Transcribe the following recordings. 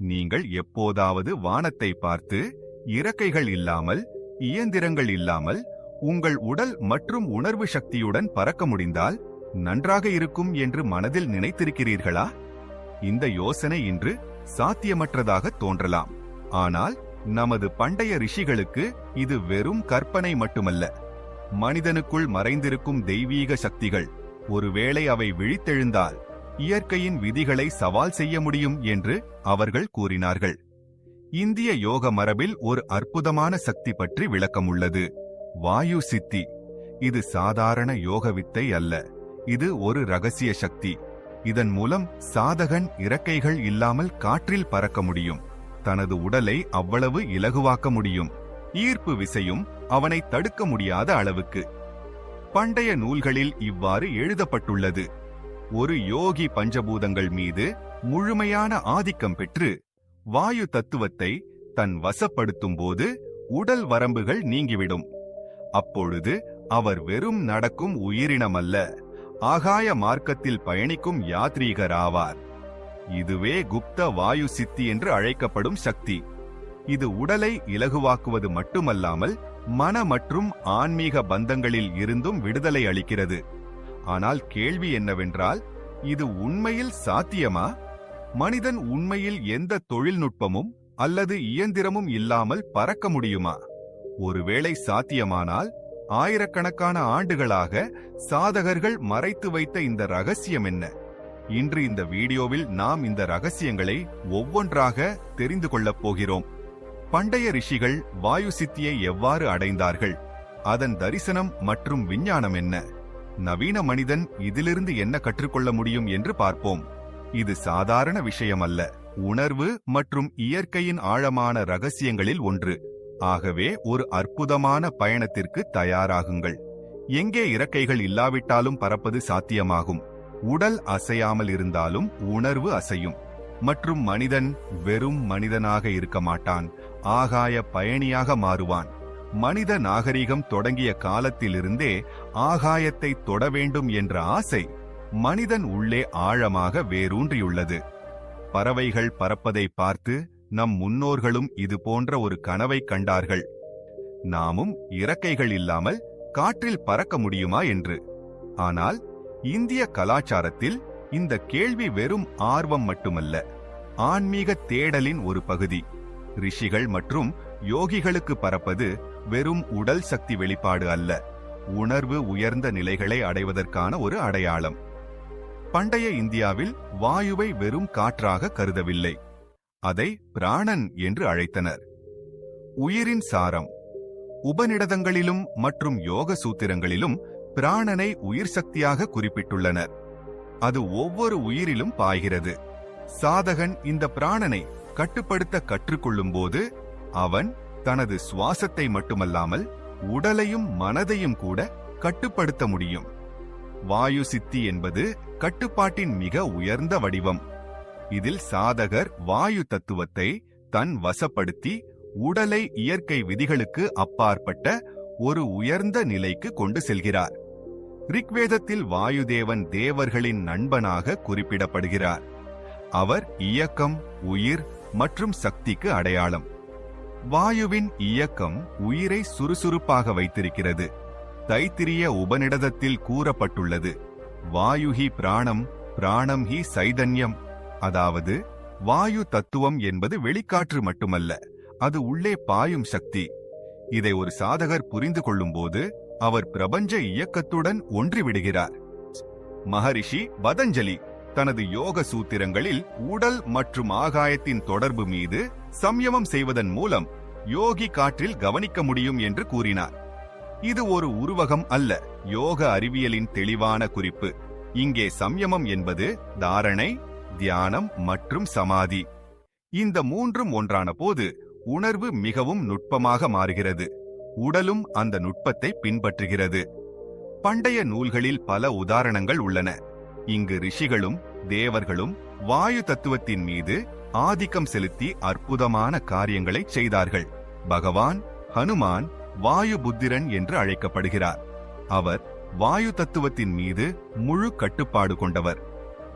நீங்கள் எப்போதாவது வானத்தை பார்த்து இறக்கைகள் இல்லாமல் இயந்திரங்கள் இல்லாமல் உங்கள் உடல் மற்றும் உணர்வு சக்தியுடன் பறக்க முடிந்தால் நன்றாக இருக்கும் என்று மனதில் நினைத்திருக்கிறீர்களா? இந்த யோசனை இன்று சாத்தியமற்றதாக தோன்றலாம். ஆனால் நமது பண்டைய ரிஷிகளுக்கு இது வெறும் கற்பனை மட்டுமல்ல. மனிதனுக்குள் மறைந்திருக்கும் தெய்வீக சக்திகள் ஒருவேளை அவை விழித்தெழுந்தால் இயற்கையின் விதிகளை சவால் செய்ய முடியும் என்று அவர்கள் கூறினார்கள். இந்திய யோக மரபில் ஒரு அற்புதமான சக்தி பற்றி விளக்கம் உள்ளது வாயு சித்தி. இது சாதாரண யோக வித்தை அல்ல. இது ஒரு ரகசிய சக்தி. இதன் மூலம் சாதகன் இறக்கைகள் இல்லாமல் காற்றில் பறக்க முடியும். தனது உடலை அவ்வளவு இலகுவாக்க முடியும். ஈர்ப்பு விசையும் அவனை தடுக்க முடியாத அளவுக்கு. பண்டைய நூல்களில் இவ்வாறு எழுதப்பட்டுள்ளது. ஒரு யோகி பஞ்சபூதங்கள் மீது முழுமையான ஆதிக்கம் பெற்று வாயு தத்துவத்தை தன் வசப்படுத்தும் போது உடல் வரம்புகள் நீங்கிவிடும். அப்பொழுது அவர் வெறும் நடக்கும் உயிரினமல்ல ஆகாய மார்க்கத்தில் பயணிக்கும் யாத்ரீகர் ஆவார் இதுவே குப்த வாயு சித்தி என்று அழைக்கப்படும் சக்தி. இது உடலை இலகுவாக்குவது மட்டுமல்லாமல் மன மற்றும் ஆன்மீக பந்தங்களில் இருந்தும் விடுதலை அளிக்கிறது. ஆனால் கேள்வி என்னவென்றால் இது உண்மையில் சாத்தியமா? மனிதன் உண்மையில் எந்த தொழில்நுட்பமும் அல்லது இயந்திரமும் இல்லாமல் பறக்க முடியுமா? ஒருவேளை சாத்தியமானால் ஆயிரக்கணக்கான ஆண்டுகளாக சாதகர்கள் மறைத்து வைத்த இந்த ரகசியம் என்ன? இன்று இந்த வீடியோவில் நாம் இந்த ரகசியங்களை ஒவ்வொன்றாக தெரிந்து கொள்ளப் போகிறோம். பண்டைய ரிஷிகள் வாயு சித்தியை எவ்வாறு அடைந்தார்கள்? அதன் தரிசனம் மற்றும் விஞ்ஞானம் என்ன? நவீன மனிதன் இதிலிருந்து என்ன கற்றுக்கொள்ள முடியும் என்று பார்ப்போம். இது சாதாரண விஷயமல்ல. உணர்வு மற்றும் இயற்கையின் ஆழமான ரகசியங்களில் ஒன்று. ஆகவே ஒரு அற்புதமான பயணத்திற்கு தயாராகுங்கள். எங்கே இறக்கைகள் இல்லாவிட்டாலும் பறப்பது சாத்தியமாகும். உடல் அசையாமல் இருந்தாலும் உணர்வு அசையும். மற்றும் மனிதன் வெறும் மனிதனாக இருக்க மாட்டான். ஆகாய பயணியாக மாறுவான். மனித நாகரிகம் தொடங்கிய காலத்திலிருந்தே ஆகாயத்தை தொட வேண்டும் என்ற ஆசை மனிதன் உள்ளே ஆழமாக வேரூன்றியுள்ளது. பறவைகள் பறப்பதை பார்த்து நம் முன்னோர்களும் இது போன்ற ஒரு கனவை கண்டார்கள். நாமும் இறக்கைகள் இல்லாமல் காற்றில் பறக்க முடியுமா என்று. ஆனால் இந்திய கலாச்சாரத்தில் இந்த கேள்வி வெறும் ஆர்வம் மட்டுமல்ல. ஆன்மீக தேடலின் ஒரு பகுதி. ரிஷிகள் மற்றும் யோகிகளுக்கு பறப்பது வெறும் உடல் சக்தி வெளிப்பாடு அல்ல உணர்வு உயர்ந்த நிலைகளை அடைவதற்கான ஒரு அடையாளம். பண்டைய இந்தியாவில் வாயுவை வெறும் காற்றாக கருதவில்லை அதை பிராணன் என்று அழைத்தனர். உயிரின் சாரம். உபநிடதங்களிலும் மற்றும் யோக சூத்திரங்களிலும் பிராணனை உயிர் சக்தியாக குறிப்பிட்டுள்ளனர். அது ஒவ்வொரு உயிரிலும் பாய்கிறது. சாதகன் இந்த பிராணனை கட்டுப்படுத்த கற்றுக்கொள்ளும் போது அவன் தனது சுவாசத்தை மட்டுமல்லாமல் உடலையும் மனதையும் கூட கட்டுப்படுத்த முடியும். வாயு சித்தி என்பது கட்டுப்பாட்டின் மிக உயர்ந்த வடிவம். இதில் சாதகர் வாயு தத்துவத்தை தன் வசப்படுத்தி உடலை இயற்கை விதிகளுக்கு அப்பாற்பட்ட ஒரு உயர்ந்த நிலைக்கு கொண்டு செல்கிறார். ரிக்வேதத்தில் வாயுதேவன் தேவர்களின் நண்பனாக குறிப்பிடப்படுகிறார். அவர் இயக்கம் உயிர் மற்றும் சக்திக்கு அடையாளம். வாயுவின் இயக்கம் உயிரை சுறுசுறுப்பாக வைத்திருக்கிறது. தைத்திரிய உபநிடதத்தில் கூறப்பட்டுள்ளது. வாயுஹி பிராணம் பிராணம் ஹி சைதன்யம். அதாவது வாயு தத்துவம் என்பது வெளிக்காற்று மட்டுமல்ல அது உள்ளே பாயும் சக்தி. இதை ஒரு சாதகர் புரிந்து கொள்ளும்போது அவர் பிரபஞ்ச இயக்கத்துடன் ஒன்றிவிடுகிறார். மகரிஷி பதஞ்சலி தனது யோக சூத்திரங்களில் உடல் மற்றும் ஆகாயத்தின் தொடர்பு மீது சம்யமம் செய்வதன் மூலம் யோகி காற்றில் கவனிக்க முடியும் என்று கூறினார். இது ஒரு உருவகம் அல்ல யோக அறிவியலின் தெளிவான குறிப்பு. இங்கே சம்யமம் என்பது தாரணை தியானம் மற்றும் சமாதி. இந்த மூன்றும் ஒன்றான போது உணர்வு மிகவும் நுட்பமாக மாறுகிறது. உடலும் அந்த நுட்பத்தை பின்பற்றுகிறது. பண்டைய நூல்களில் பல உதாரணங்கள் உள்ளன. இங்கு ரிஷிகளும் தேவர்களும் வாயு தத்துவத்தின் மீது ஆதிக்கம் செலுத்தி அற்புதமான காரியங்களை செய்தார்கள். பகவான் ஹனுமான் வாயு புத்திரன் என்று அழைக்கப்படுகிறார். அவர் வாயு தத்துவத்தின் மீது முழு கட்டுப்பாடு கொண்டவர்.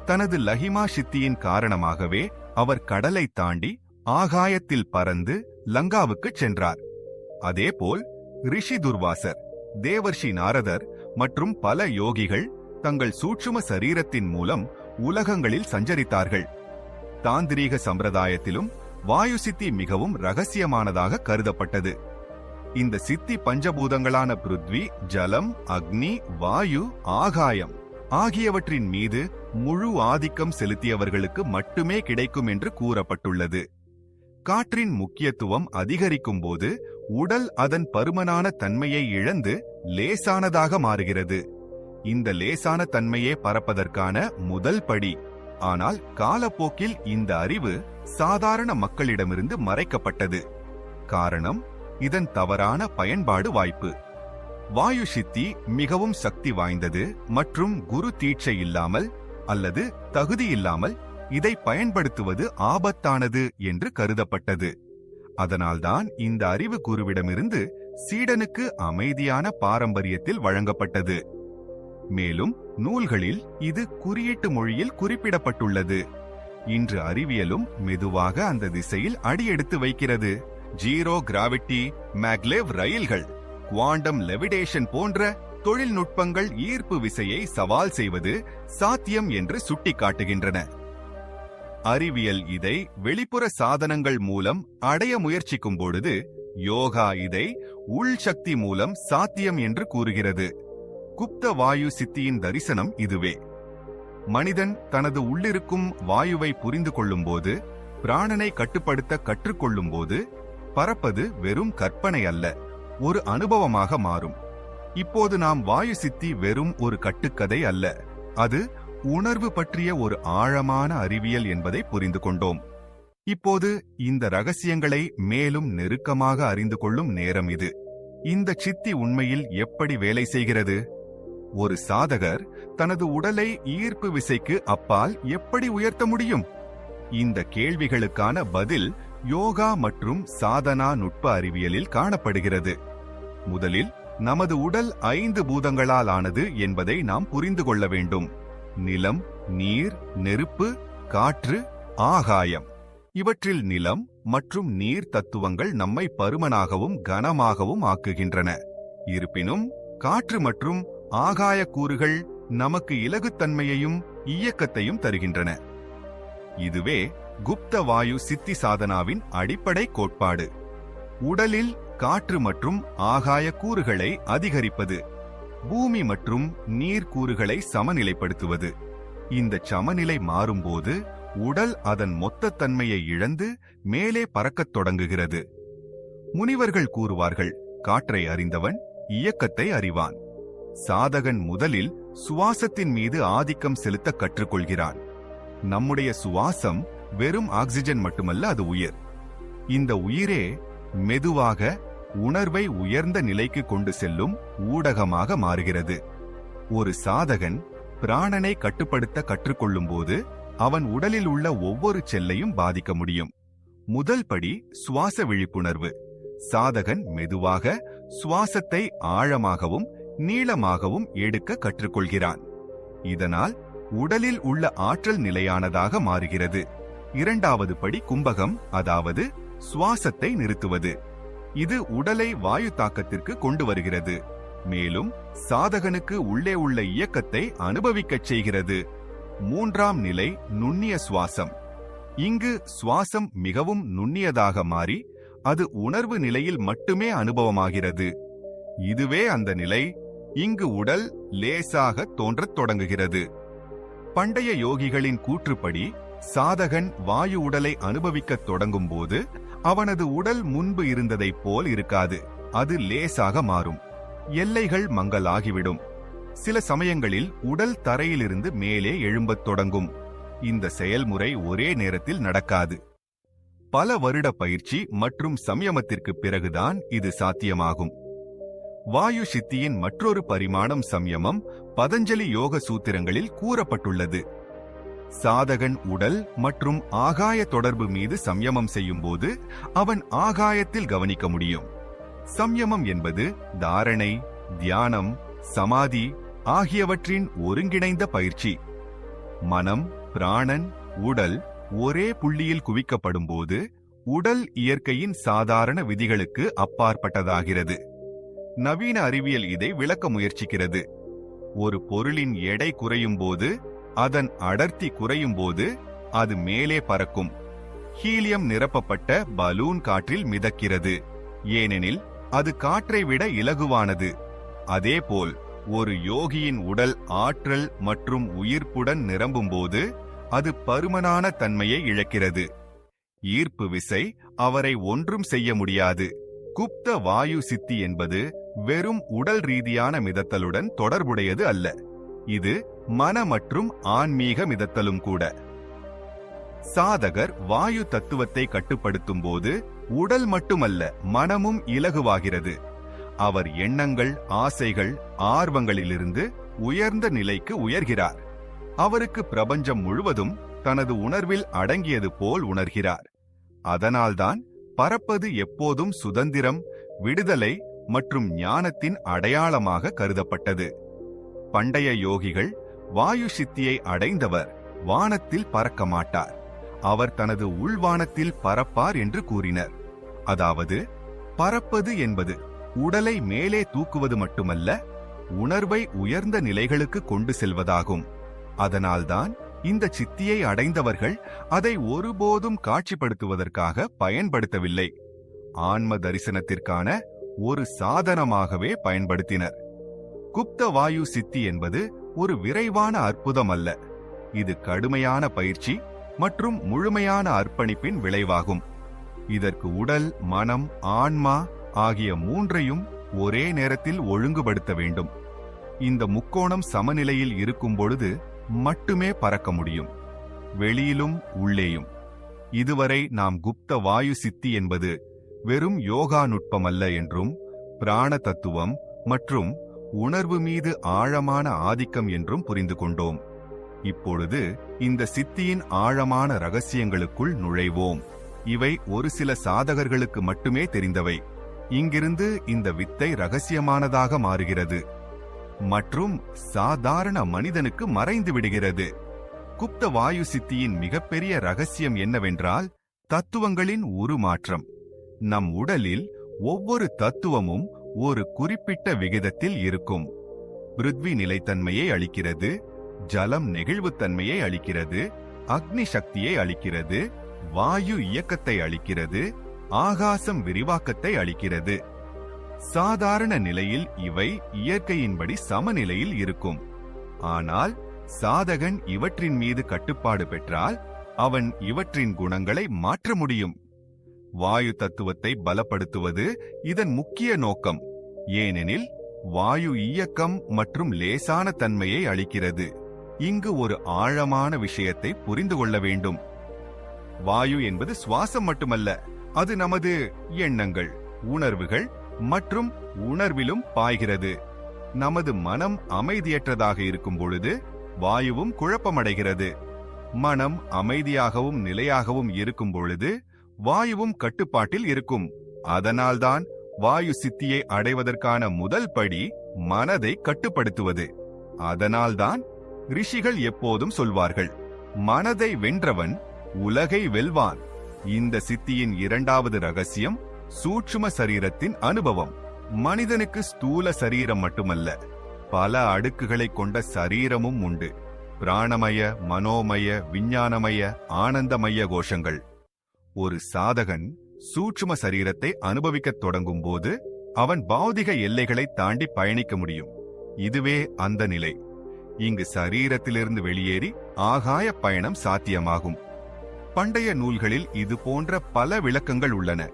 தனது லஹிமா சித்தியின் காரணமாகவே அவர் கடலை தாண்டி ஆகாயத்தில் பறந்து லங்காவுக்குச் சென்றார். அதேபோல் ரிஷி துர்வாசர் தேவர்ஷி நாரதர் மற்றும் பல யோகிகள் தங்கள் சூட்சும சரீரத்தின் மூலம் உலகங்களில் சஞ்சரித்தார்கள். தாந்திரீக சம்பிரதாயத்திலும் வாயு சித்தி மிகவும் ரகசியமானதாக கருதப்பட்டது. இந்த சித்தி பஞ்சபூதங்களான பிருத்வி ஜலம் அக்னி வாயு ஆகாயம் ஆகியவற்றின் மீது முழு ஆதிக்கம் செலுத்தியவர்களுக்கு மட்டுமே கிடைக்கும் என்று கூறப்பட்டுள்ளது. காற்றின் முக்கியத்துவம் அதிகரிக்கும் போது உடல் அதன் பருமனான தன்மையை இழந்து லேசானதாக மாறுகிறது. இந்த லேசான தன்மையே பறப்பதற்கான முதல் படி ஆனால் காலப்போக்கில் இந்த அறிவு சாதாரண மக்களிடமிருந்து மறைக்கப்பட்டது. காரணம் இதன் தவறான பயன்பாடு வாய்ப்பு. வாயு சித்தி மிகவும் சக்தி வாய்ந்தது மற்றும் குரு தீட்சை இல்லாமல் அல்லது தகுதி இல்லாமல் இதை பயன்படுத்துவது ஆபத்தானது என்று கருதப்பட்டது. அதனால்தான் இந்த அறிவு குருவிடமிருந்து சீடனுக்கு அமைதியான பாரம்பரியத்தில் வழங்கப்பட்டது. மேலும் நூல்களில் இது குறியீட்டு மொழியில் குறிப்பிடப்பட்டுள்ளது. இன்று அறிவியலும் மெதுவாக அந்த திசையில் அடியெடுத்து வைக்கிறது. ஜீரோ கிராவிட்டி மேக்லேவ் ரயில்கள் குவாண்டம் லெவிடேஷன் போன்ற தொழில்நுட்பங்கள் ஈர்ப்பு விசையை சவால் செய்வது சாத்தியம் என்று சுட்டிக்காட்டுகின்றன. அறிவியல் இதை வெளிப்புற சாதனங்கள் மூலம் அடைய முயற்சிக்கும் பொழுது யோகா இதை உள் சக்தி மூலம் சாத்தியம் என்று கூறுகிறது. குப்த வாயு சித்தியின் தரிசனம் இதுவே. மனிதன் தனது உள்ளிருக்கும் வாயுவை புரிந்து கொள்ளும்போது பிராணனை கட்டுப்படுத்த கற்றுக்கொள்ளும்போது பறப்பது வெறும் கற்பனை அல்ல ஒரு அனுபவமாக மாறும். இப்போது நாம் வாயு சித்தி வெறும் ஒரு கட்டுக்கதை அல்ல அது உணர்வு பற்றிய ஒரு ஆழமான அறிவியல் என்பதை புரிந்து கொண்டோம். இப்போது இந்த ரகசியங்களை மேலும் நெருக்கமாக அறிந்து கொள்ளும் நேரம் இது. இந்த சித்தி உண்மையில் எப்படி வேலை செய்கிறது? ஒரு சாதகர் தனது உடலை ஈர்ப்பு விசைக்கு அப்பால் எப்படி உயர்த்த முடியும்? இந்த கேள்விகளுக்கான பதில் யோகா மற்றும் சாதனா நுட்ப அறிவியலில் காணப்படுகிறது. முதலில் நமது உடல் ஐந்து பூதங்களால் ஆனது என்பதை நாம் புரிந்து கொள்ள வேண்டும். நிலம் நீர் நெருப்பு காற்று ஆகாயம். இவற்றில் நிலம் மற்றும் நீர் தத்துவங்கள் நம்மை பருமனாகவும் கனமாகவும் ஆக்குகின்றன. இருப்பினும் காற்று மற்றும் ஆகாய கூறுகள் நமக்கு இலகுத்தன்மையையும் இயக்கத்தையும் தருகின்றன. இதுவே குப்த வாயு சித்தி சாதனாவின் அடிப்படை கோட்பாடு. உடலில் காற்று மற்றும் ஆகாய கூறுகளை அதிகரிப்பது பூமி மற்றும் நீர் கூறுகளை சமநிலைப்படுத்துவது. இந்த சமநிலை மாறும்போது உடல் அதன் மொத்த தன்மையை இழந்து மேலே பறக்கத் தொடங்குகிறது. முனிவர்கள் கூறுவார்கள் காற்றை அறிந்தவன் இயக்கத்தை அறிவான். சாதகன் முதலில் சுவாசத்தின் மீது ஆதிக்கம் செலுத்த கற்றுக்கொள்கிறான். நம்முடைய சுவாசம் வெறும் ஆக்சிஜன் மட்டுமல்ல அது உயிர். இந்த உயிரே மெதுவாக உணர்வை உயர்ந்த நிலைக்கு கொண்டு செல்லும் ஊடகமாக மாறுகிறது. ஒரு சாதகன் பிராணனை கட்டுப்படுத்த கற்றுக்கொள்ளும்போது அவன் உடலில் உள்ள ஒவ்வொரு செல்லையும் பாதிக்க முடியும். முதல் படி சுவாச விழிப்புணர்வு. சாதகன் மெதுவாக சுவாசத்தை ஆழமாகவும் நீளமாகவும் எடுக்க கற்றுக்கொள்கிறான். இதனால் உடலில் உள்ள ஆற்றல் நிலையானதாக மாறுகிறது. இரண்டாவது படி கும்பகம் அதாவது சுவாசத்தை நிறுத்துவது. இது உடலை வாயு தாக்கத்திற்கு கொண்டு வருகிறது. மேலும் சாதகனுக்கு உள்ளே உள்ள இயக்கத்தை அனுபவிக்கச் செய்கிறது. மூன்றாம் நிலை நுண்ணிய சுவாசம். இங்கு சுவாசம் மிகவும் நுண்ணியதாக மாறி அது உணர்வு நிலையில் மட்டுமே அனுபவமாகிறது. இதுவே அந்த நிலை இங்கு உடல் லேசாக தோன்றத் தொடங்குகிறது. பண்டைய யோகிகளின் கூற்றுப்படி சாதகன் வாயு உடலை அனுபவிக்கத் தொடங்கும்போது அவனது உடல் முன்பு இருந்ததைப் போல் இருக்காது அது லேசாக மாறும். எல்லைகள் மங்கலாகிவிடும் சில சமயங்களில் உடல் தரையிலிருந்து மேலே எழும்பத் தொடங்கும். இந்த செயல்முறை ஒரே நேரத்தில் நடக்காது. பல வருட பயிற்சி மற்றும் சம்யமத்திற்கு பிறகுதான் இது சாத்தியமாகும். வாயு சித்தியின் மற்றொரு பரிமாணம் சம்யமம் பதஞ்சலி யோக சூத்திரங்களில் கூறப்பட்டுள்ளது. சாதகன் உடல் மற்றும் ஆகாய தொடர்பு மீது சம்யமம் செய்யும்போது அவன் ஆகாயத்தில் கவனிக்க முடியும். சம்யமம் என்பது தாரணை தியானம் சமாதி ஆகியவற்றின் ஒருங்கிணைந்த பயிற்சி. மனம் பிராணன் உடல் ஒரே புள்ளியில் குவிக்கப்படும்போது உடல் இயற்கையின் சாதாரண விதிகளுக்கு அப்பாற்பட்டதாகிறது. நவீன அறிவியல் இதை விளக்க முயற்சிக்கிறது. ஒரு பொருளின் எடை குறையும் போது அதன் அடர்த்தி குறையும் போது அது மேலே பறக்கும். ஹீலியம் நிரப்பப்பட்ட பலூன் காற்றில் மிதக்கிறது. ஏனெனில் அது காற்றை விட இலகுவானது. அதேபோல் ஒரு யோகியின் உடல் ஆற்றல் மற்றும் உயிர்ப்புடன் நிரம்பும்போது அது பருமனான தன்மையை இழக்கிறது. ஈர்ப்பு விசை அவரை ஒன்றும் செய்ய முடியாது. குப்த வாயு சித்தி என்பது வெறும் உடல் ரீதியான மிதத்தலுடன் தொடர்புடையது அல்ல. இது மன மற்றும் ஆன்மீக மிதத்தலும் கூட. சாதகர் வாயு தத்துவத்தை கட்டுப்படுத்தும் போது உடல் மட்டுமல்ல மனமும் இலகுவாகிறது. அவர் எண்ணங்கள் ஆசைகள் ஆர்வங்களிலிருந்து உயர்ந்த நிலைக்கு உயர்கிறார். அவருக்கு பிரபஞ்சம் முழுவதும் தனது உணர்வில் அடங்கியது போல் உணர்கிறார். அதனால்தான் பறப்பது எப்போதும் சுதந்திரம் விடுதலை மற்றும் ஞானத்தின் அடையாளமாக கருதப்பட்டது. பண்டைய யோகிகள் வாயு சித்தியை அடைந்தவர் வானத்தில் பறக்க மாட்டார். அவர் தனது உள்வானத்தில் பறப்பார் என்று கூறினர். அதாவது பறப்பது என்பது உடலை மேலே தூக்குவது மட்டுமல்ல உணர்வை உயர்ந்த நிலைகளுக்கு கொண்டு செல்வதாகும். அதனால்தான் இந்த சித்தியை அடைந்தவர்கள் அதை ஒருபோதும் காட்சிப்படுத்துவதற்காக பயன்படுத்தவில்லை. ஆன்ம தரிசனத்திற்கான ஒரு சாதனமாகவே பயன்படுத்தினர். குப்த வாயு சித்தி என்பது ஒரு விரைவான அற்புதம் அல்ல இது கடுமையான பயிற்சி மற்றும் முழுமையான அர்ப்பணிப்பின் விளைவாகும். இதற்கு உடல் மனம் ஆன்மா ஆகிய மூன்றையும் ஒரே நேரத்தில் ஒழுங்குபடுத்த வேண்டும். இந்த முக்கோணம் சமநிலையில் இருக்கும் பொழுது மட்டுமே பறக்க முடியும். வெளியிலும் உள்ளேயும். இதுவரை நாம் குப்த வாயு சித்தி என்பது வெறும் யோகா நுட்பமல்ல என்றும் பிராண தத்துவம் மற்றும் உணர்வு மீது ஆழமான ஆதிக்கம் என்றும் புரிந்து கொண்டோம். இப்பொழுது இந்த சித்தியின் ஆழமான ரகசியங்களுக்குள் நுழைவோம். இவை ஒரு சில சாதகர்களுக்கு மட்டுமே தெரிந்தவை. இங்கிருந்து இந்த வித்தை ரகசியமானதாக மாறுகிறது. மற்றும் சாதாரண மனிதனுக்கு மறைந்து விடுகிறது. குப்த வாயு சித்தியின் மிகப்பெரிய ரகசியம் என்னவென்றால் தத்துவங்களின் உருமாற்றம். நம் உடலில் ஒவ்வொரு தத்துவமும் ஒரு குறிப்பிட்ட விகிதத்தில் இருக்கும். பிருத்வி நிலைத்தன்மையை அளிக்கிறது ஜலம் நெகிழ்வுத்தன்மையை அளிக்கிறது அக்னி சக்தியை அளிக்கிறது வாயு இயக்கத்தை அளிக்கிறது ஆகாசம் விரிவாக்கத்தை அளிக்கிறது. சாதாரண நிலையில் இவை இயற்கையின்படி சமநிலையில் இருக்கும். ஆனால் சாதகன் இவற்றின் மீது கட்டுப்பாடு பெற்றால் அவன் இவற்றின் குணங்களை மாற்ற முடியும். வாயு தத்துவத்தை பலப்படுத்துவது இதன் முக்கிய நோக்கம். ஏனெனில் வாயு இயக்கம் மற்றும் லேசான தன்மையை அளிக்கிறது. இங்கு ஒரு ஆழமான விஷயத்தை புரிந்து கொள்ள வேண்டும். வாயு என்பது சுவாசம் மட்டுமல்ல அது நமது எண்ணங்கள் உணர்வுகள் மற்றும் உணர்விலும் பாய்கிறது. நமது மனம் அமைதியற்றதாக இருக்கும் பொழுது வாயுவும் குழப்பமடைகிறது. மனம் அமைதியாகவும் நிலையாகவும் இருக்கும் பொழுது வாயுவும் கட்டுப்பாட்டில் இருக்கும். அதனால்தான் வாயு சித்தியை அடைவதற்கான முதல் படி மனதை கட்டுப்படுத்துவது. அதனால்தான் ரிஷிகள் எப்போதும் சொல்வார்கள் மனதை வென்றவன் உலகை வெல்வான். இந்த சித்தியின் இரண்டாவது ரகசியம் சூட்சும சரீரத்தின் அனுபவம். மனிதனுக்கு ஸ்தூல சரீரம் மட்டுமல்ல பல அடுக்குகளை கொண்ட சரீரமும் உண்டு. பிராணமய மனோமய விஞ்ஞானமய ஆனந்தமய கோஷங்கள். ஒரு சாதகன் சூட்சும சரீரத்தை அனுபவிக்கத் தொடங்கும் போது அவன் பௌதிக எல்லைகளை தாண்டி பயணிக்க முடியும். இதுவே அந்த நிலை. இங்கு சரீரத்திலிருந்து வெளியேறி ஆகாய பயணம் சாத்தியமாகும். பண்டைய நூல்களில் இது போன்ற பல விளக்கங்கள் உள்ளன.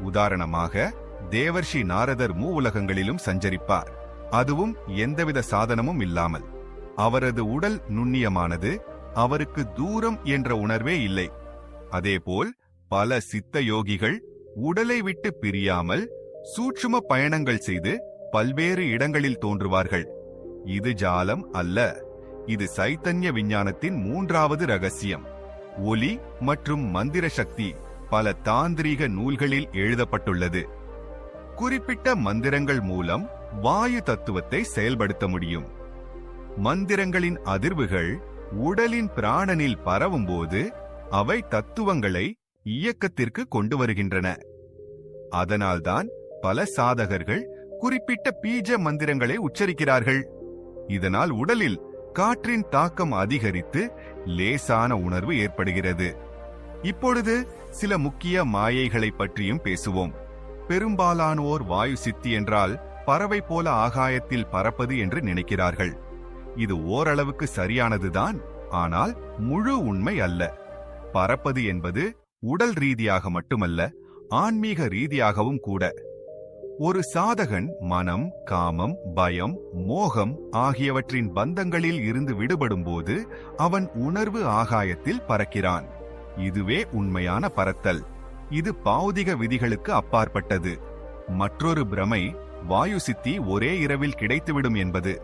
உதாரணமாக தேவர்ஷி நாரதர் மூ உலகங்களிலும் சஞ்சரிப்பார். அதுவும் எந்தவித சாதனமும் இல்லாமல். அவரது உடல் நுண்ணியமானது அவருக்கு தூரம் என்ற உணர்வே இல்லை. அதேபோல் பல சித்த யோகிகள் உடலை விட்டு பிரியாமல் சூட்சும பயணங்கள் செய்து பல்வேறு இடங்களில் தோன்றுவார்கள். இது ஜாலம் அல்ல. இது சைத்தன்ய விஞ்ஞானத்தின் மூன்றாவது ரகசியம். ஒலி மற்றும் மந்திர சக்தி பல தாந்திரீக நூல்களில் எழுதப்பட்டுள்ளது. குறிப்பிட்ட மந்திரங்கள் மூலம் வாயு தத்துவத்தை செயல்படுத்த முடியும். மந்திரங்களின் அதிர்வுகள் உடலின் பிராணனில் பரவும்போது அவை தத்துவங்களை இயக்கத்திற்கு கொண்டு வருகின்றன அதனால்தான் பல சாதகர்கள் குறிப்பிட்ட பீஜ மந்திரங்களை உச்சரிக்கிறார்கள். இதனால் உடலில் காற்றின் தாக்கம் அதிகரித்து லேசான உணர்வு ஏற்படுகிறது. இப்பொழுது சில முக்கிய மாயைகளை பற்றியும் பேசுவோம். பெரும்பாலானோர் வாயு சித்தி என்றால் பறவை போல ஆகாயத்தில் பறப்பது என்று நினைக்கிறார்கள். இது ஓரளவுக்கு சரியானதுதான் ஆனால் முழு உண்மை அல்ல. பறப்பது என்பது உடல் ரீதியாக மட்டுமல்ல ஆன்மீக ரீதியாகவும் கூட. ஒரு சாதகன் மனம் காமம் பயம் மோகம் ஆகியவற்றின் பந்தங்களில் இருந்து விடுபடும்போது அவன் உணர்வு ஆகாயத்தில் பறக்கிறான். இதுவே உண்மையான பறத்தல் இது பாவதிக விதிகளுக்கு அப்பாற்பட்டது. மற்றொரு பிரமை வாயு சித்தி ஒரே இரவில் கிடைத்துவிடும் என்பது.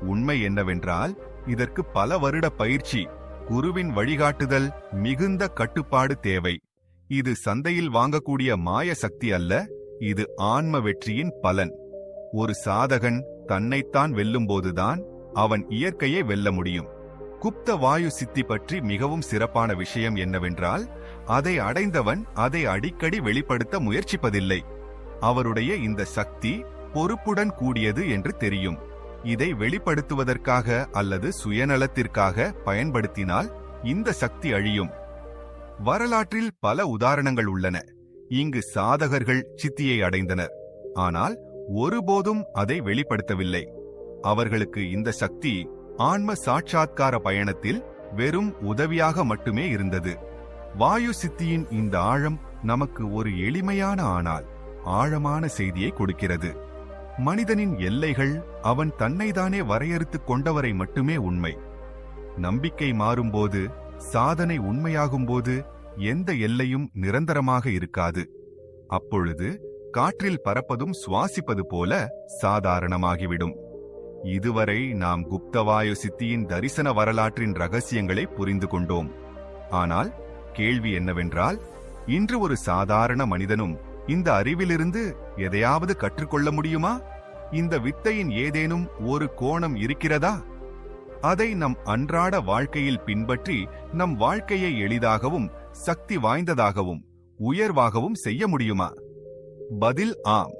உண்மை என்னவென்றால் இதற்கு பல வருட பயிற்சி. குருவின் வழிகாட்டுதல் மிகுந்த கட்டுப்பாடு தேவை. இது சந்தையில் வாங்கக்கூடிய மாய சக்தி அல்ல இது ஆன்ம வெற்றியின் பலன். ஒரு சாதகன் தன்னைத்தான் வெல்லும்போதுதான் அவன் இயற்கையை வெல்ல முடியும். குப்த வாயு சித்தி பற்றி மிகவும் சிறப்பான விஷயம் என்னவென்றால் அதை அடைந்தவன் அதை அடிக்கடி வெளிப்படுத்த முயற்சிப்பதில்லை. அவருடைய இந்த சக்தி பொறுப்புடன் கூடியது என்று தெரியும். இதை வெளிப்படுத்துவதற்காக அல்லது சுயநலத்திற்காக பயன்படுத்தினால் இந்த சக்தி அழியும். வரலாற்றில் பல உதாரணங்கள் உள்ளன. இங்கு சாதகர்கள் சித்தியை அடைந்தனர். ஆனால் ஒருபோதும் அதை வெளிப்படுத்தவில்லை. அவர்களுக்கு இந்த சக்தி ஆன்ம சாட்சாத்கார பயணத்தில் வெறும் உதவியாக மட்டுமே இருந்தது. வாயு சித்தியின் இந்த ஆழம் நமக்கு ஒரு எளிமையான ஆனால் ஆழமான செய்தியை கொடுக்கிறது. மனிதனின் எல்லைகள் அவன் தன்னைதானே வரையறுத்துக் கொண்டவரை மட்டுமே உண்மை. நம்பிக்கை மாறும்போது சாதனை உண்மையாகும்போது எந்த எல்லையும் நிரந்தரமாக இருக்காது. அப்பொழுது காற்றில் பறப்பதும் சுவாசிப்பது போல சாதாரணமாகிவிடும். இதுவரை நாம் குப்தவாயு சித்தியின் தரிசன வரலாற்றின் ரகசியங்களை புரிந்து கொண்டோம். ஆனால் கேள்வி என்னவென்றால் இன்று ஒரு சாதாரண மனிதனும் இந்த அறிவிலிருந்து எதையாவது கற்றுக்கொள்ள முடியுமா? இந்த வித்தையின் ஏதேனும் ஒரு கோணம் இருக்கிறதா? அதை நம் அன்றாட வாழ்க்கையில் பின்பற்றி நம் வாழ்க்கையை எளிதாகவும் சக்தி வாய்ந்ததாகவும் உயர்வாகவும் செய்ய முடியுமா? பதில் ஆம்.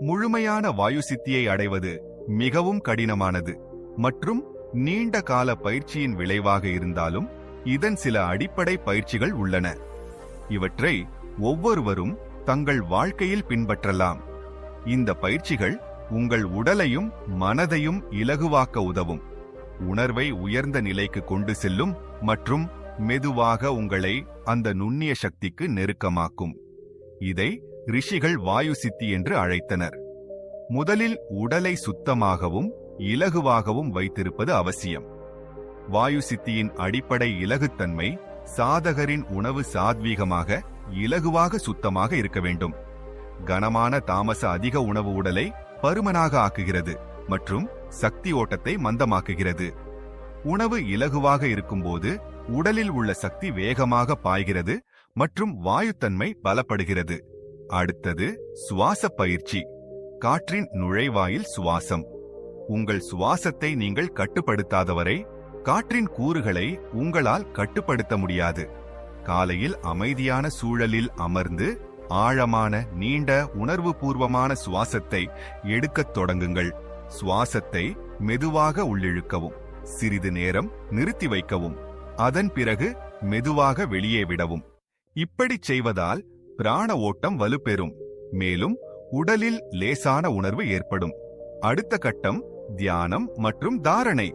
முழுமையான வாயு சித்தியை அடைவது மிகவும் கடினமானது மற்றும் நீண்ட கால பயிற்சியின் விளைவாக இருந்தாலும் இதன் சில அடிப்படை பயிற்சிகள் உள்ளன. இவற்றை ஒவ்வொருவரும் தங்கள் வாழ்க்கையில் பின்பற்றலாம். இந்த பயிற்சிகள் உங்கள் உடலையும் மனதையும் இலகுவாக்க உதவும். உணர்வை உயர்ந்த நிலைக்கு கொண்டு செல்லும் மற்றும் மெதுவாக உங்களை அந்த நுண்ணிய சக்திக்கு நெருக்கமாக்கும். இதை ரிஷிகள் வாயு சித்தி என்று அழைத்தனர். முதலில் உடலை சுத்தமாகவும் இலகுவாகவும் வைத்திருப்பது அவசியம். வாயு சித்தியின் அடிப்படை இலகுத்தன்மை சாதகரின் உணவு சாத்வீகமாக இலகுவாக சுத்தமாக இருக்க வேண்டும். கனமான தாமச அதிக உணவு உடலை பருமனாக ஆக்குகிறது மற்றும் சக்தி ஓட்டத்தை மந்தமாக்குகிறது. உணவு இலகுவாக இருக்கும்போது உடலில் உள்ள சக்தி வேகமாக பாய்கிறது மற்றும் வாயுத்தன்மை பலப்படுகிறது. அடுத்தது சுவாச பயிற்சி. காற்றின் நுழைவாயில் சுவாசம். உங்கள் சுவாசத்தை நீங்கள் கட்டுப்படுத்தாதவரை காற்றின் கூறுகளை உங்களால் கட்டுப்படுத்த முடியாது. காலையில் அமைதியான சூழலில் அமர்ந்து ஆழமான நீண்ட உணர்வுபூர்வமான சுவாசத்தை எடுக்கத் தொடங்குங்கள். சுவாசத்தை மெதுவாக உள்ளிழுக்கவும் சிறிது நேரம் நிறுத்தி வைக்கவும் அதன் பிறகு மெதுவாக வெளியே விடவும். இப்படிச் செய்வதால் பிராண ஓட்டம் வலுப்பெறும் மேலும் உடலில் லேசான உணர்வு ஏற்படும். அடுத்த கட்டம் தியானம் மற்றும் தாரணை.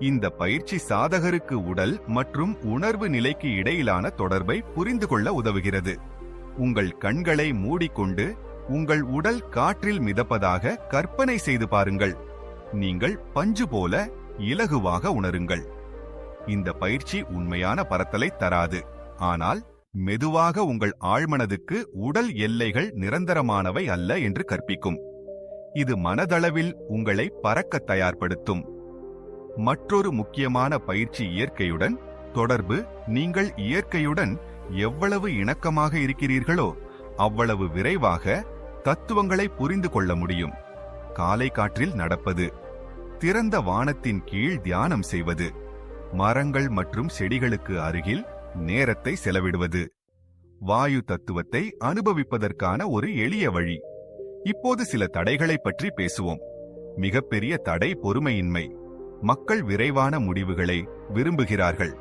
இந்த பயிற்சி சாதகருக்கு உடல் மற்றும் உணர்வு நிலைக்கு இடையிலான தொடர்பை புரிந்து கொள்ள உதவுகிறது. உங்கள் கண்களை மூடிக்கொண்டு உங்கள் உடல் காற்றில் மிதப்பதாக கற்பனை செய்து பாருங்கள். நீங்கள் பஞ்சு போல இலகுவாக உணருங்கள். இந்த பயிற்சி உண்மையான பரத்தலை தராது. ஆனால் மெதுவாக உங்கள் ஆழ்மனதுக்கு உடல் எல்லைகள் நிரந்தரமானவை அல்ல என்று கற்பிக்கும். இது மனதளவில் உங்களை பறக்க தயார்படுத்தும். மற்றொரு முக்கியமான பயிற்சி இயற்கையுடன் தொடர்பு நீங்கள் இயற்கையுடன் எவ்வளவு இணக்கமாக இருக்கிறீர்களோ அவ்வளவு விரைவாக தத்துவங்களை புரிந்து கொள்ள முடியும். காலை காற்றில் நடப்பது திறந்த வானத்தின் கீழ் தியானம் செய்வது மரங்கள் மற்றும் செடிகளுக்கு அருகில் நேரத்தை செலவிடுவது வாயு தத்துவத்தை அனுபவிப்பதற்கான ஒரு எளிய வழி. இப்போது சில தடைகளை பற்றி பேசுவோம். மிகப்பெரிய தடை பொறுமையின்மை. மக்கள் விரைவான முடிவுகளை விரும்புகிறார்கள்.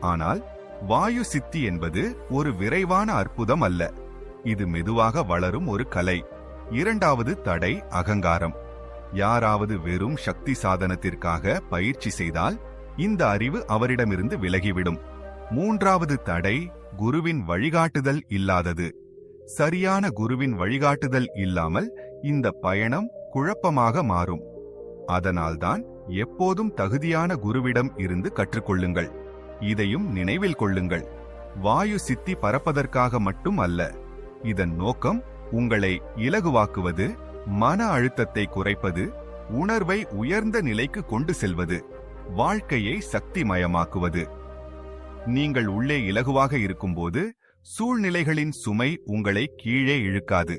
ஆனால் வாயு சித்தி என்பது ஒரு விரைவான அற்புதம் அல்ல. இது மெதுவாக வளரும் ஒரு கலை. இரண்டாவது தடை அகங்காரம். யாராவது வெறும் சக்தி சாதனத்திற்காக பயிற்சி செய்தால் இந்த அறிவு அவரிடமிருந்து விலகிவிடும். மூன்றாவது தடை குருவின் வழிகாட்டுதல் இல்லாதது. சரியான குருவின் வழிகாட்டுதல் இல்லாமல் இந்த பயணம் குழப்பமாக மாறும். அதனால்தான் எப்போதும் தகுதியான குருவிடம் இருந்து கற்றுக்கொள்ளுங்கள். இதையும் நினைவில் கொள்ளுங்கள். வாயு சித்தி பறப்பதற்காக மட்டும் அல்ல. இதன் நோக்கம் உங்களை இலகுவாக்குவது மன அழுத்தத்தை குறைப்பது உணர்வை உயர்ந்த நிலைக்கு கொண்டு செல்வது வாழ்க்கையை சக்திமயமாக்குவது. நீங்கள் உள்ளே இலகுவாக இருக்கும்போது சூழ்நிலைகளின் சுமை உங்களை கீழே இழுக்காது.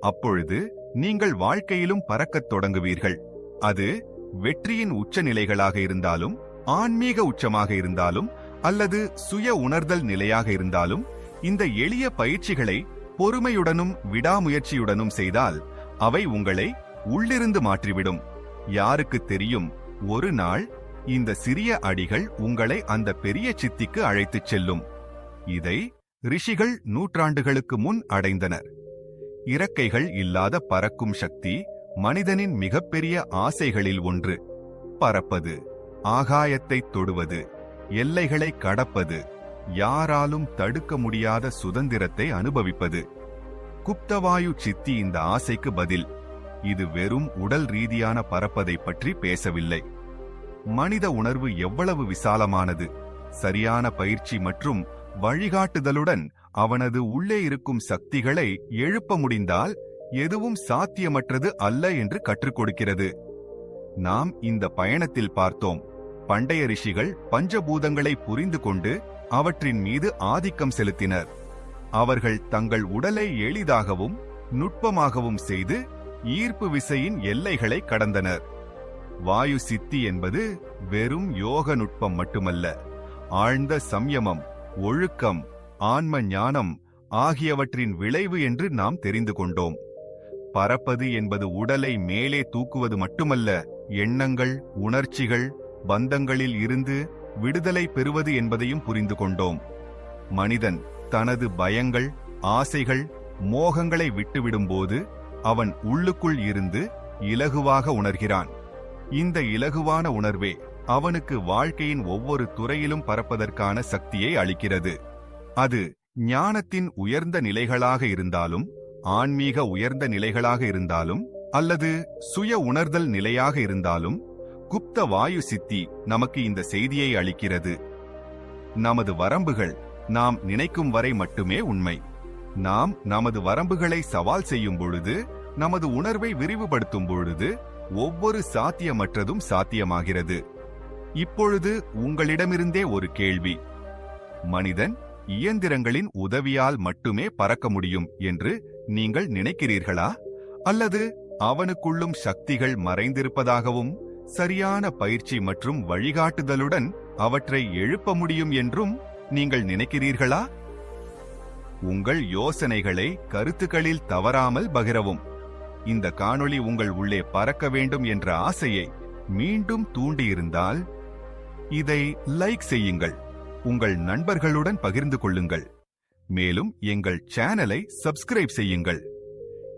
அப்பொழுது நீங்கள் வாழ்க்கையிலும் பறக்கத் தொடங்குவீர்கள். அது வெற்றியின் உச்சநிலைகளாக இருந்தாலும் ஆன்மீக உச்சமாக இருந்தாலும் அல்லது சுய உணர்தல் நிலையாக இருந்தாலும் இந்த எளிய பயிற்சிகளை பொறுமையுடனும் விடாமுயற்சியுடனும் செய்தால் அவை உங்களை உள்ளிருந்து மாற்றிவிடும். யாருக்கு தெரியும் ஒரு நாள் இந்த சிறிய அடிகள் உங்களை அந்த பெரிய சித்திக்கு அழைத்துச் செல்லும். இதை ரிஷிகள் நூற்றாண்டுகளுக்கு முன் அடைந்தனர். இறக்கைகள் இல்லாத பறக்கும் சக்தி மனிதனின் மிகப்பெரிய ஆசைகளில் ஒன்று. பறப்பது. ஆகாயத்தை தொடுவது எல்லைகளை கடப்பது யாராலும் தடுக்க முடியாத சுதந்திரத்தை அனுபவிப்பது. குப்தவாயு சித்தி இந்த ஆசைக்கு பதில் இது வெறும் உடல் ரீதியான பறப்பதை பற்றி பேசவில்லை. மனித உணர்வு எவ்வளவு விசாலமானது சரியான பயிற்சி மற்றும் வழிகாட்டுதலுடன் அவனது உள்ளே இருக்கும் சக்திகளை எழுப்ப முடிந்தால் எதுவும் சாத்தியமற்றது அல்ல என்று கற்றுக் கொடுக்கிறது. நாம் இந்த பயணத்தில் பார்த்தோம். பண்டைய ரிஷிகள் பஞ்சபூதங்களை புரிந்து கொண்டு அவற்றின் மீது ஆதிக்கம் செலுத்தினர். அவர்கள் தங்கள் உடலை எளிதாகவும் நுட்பமாகவும் செய்து ஈர்ப்பு விசையின் எல்லைகளை கடந்தனர். வாயு சித்தி என்பது வெறும் யோக நுட்பம் மட்டுமல்ல ஆழ்ந்த சம்யமம் ஒழுக்கம் ஆன்ம ஞானம் ஆகியவற்றின் விளைவு என்று நாம் தெரிந்து கொண்டோம். பறப்பது என்பது உடலை மேலே தூக்குவது மட்டுமல்ல எண்ணங்கள் உணர்ச்சிகள் பந்தங்களில் இருந்து விடுதலை பெறுவது என்பதையும் புரிந்து கொண்டோம். மனிதன் தனது பயங்கள் ஆசைகள் மோகங்களை விட்டுவிடும்போது அவன் உள்ளுக்குள் இருந்து இலகுவாக உணர்கிறான். இந்த இலகுவான உணர்வே அவனுக்கு வாழ்க்கையின் ஒவ்வொரு துறையிலும் பறப்பதற்கான சக்தியை அளிக்கிறது. அது ஞானத்தின் உயர்ந்த நிலைகளாக இருந்தாலும் ஆன்மீக உயர்ந்த நிலைகளாக இருந்தாலும் அல்லது சுய உணர்தல் நிலையாக இருந்தாலும் குப்த வாயு சித்தி நமக்கு இந்த செய்தியை அளிக்கிறது. நமது வரம்புகள் நாம் நினைக்கும் வரை மட்டுமே உண்மை. நாம் நமது வரம்புகளை சவால் செய்யும் பொழுது நமது உணர்வை விரிவுபடுத்தும் பொழுது ஒவ்வொரு சாத்தியமற்றதும் சாத்தியமாகிறது. இப்பொழுது உங்களிடமிருந்தே ஒரு கேள்வி. மனிதன் இயந்திரங்களின் உதவியால் மட்டுமே பறக்க முடியும் என்று நீங்கள் நினைக்கிறீர்களா? அல்லது அவனுக்குள்ளும் சக்திகள் மறைந்திருப்பதாகவும் சரியான பயிற்சி மற்றும் வழிகாட்டுதலுடன் அவற்றை எழுப்ப முடியும் என்றும் நீங்கள் நினைக்கிறீர்களா? உங்கள் யோசனைகளை கருத்துக்களில் தவறாமல் பகிரவும். இந்த காணொளி உங்கள் உள்ளே பறக்க வேண்டும் என்ற ஆசையை மீண்டும் தூண்டியிருந்தால் இதை லைக் செய்யுங்கள் உங்கள் நண்பர்களுடன் பகிர்ந்து கொள்ளுங்கள். மேலும் எங்கள் சேனலை சப்ஸ்கிரைப் செய்யுங்கள்.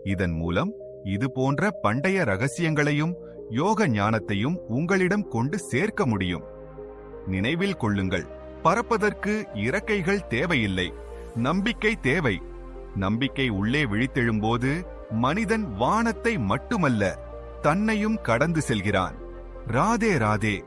இதன் மூலம் இது போன்ற பண்டைய ரகசியங்களையும் யோக ஞானத்தையும் உங்களிடம் கொண்டு சேர்க்க முடியும். நினைவில் கொள்ளுங்கள். பறப்பதற்கு இறக்கைகள் தேவையில்லை. நம்பிக்கை தேவை. நம்பிக்கை உள்ளே விழித்தெழும்போது மனிதன் வானத்தை மட்டுமல்ல தன்னையும் கடந்து செல்கிறான். ராதே ராதே.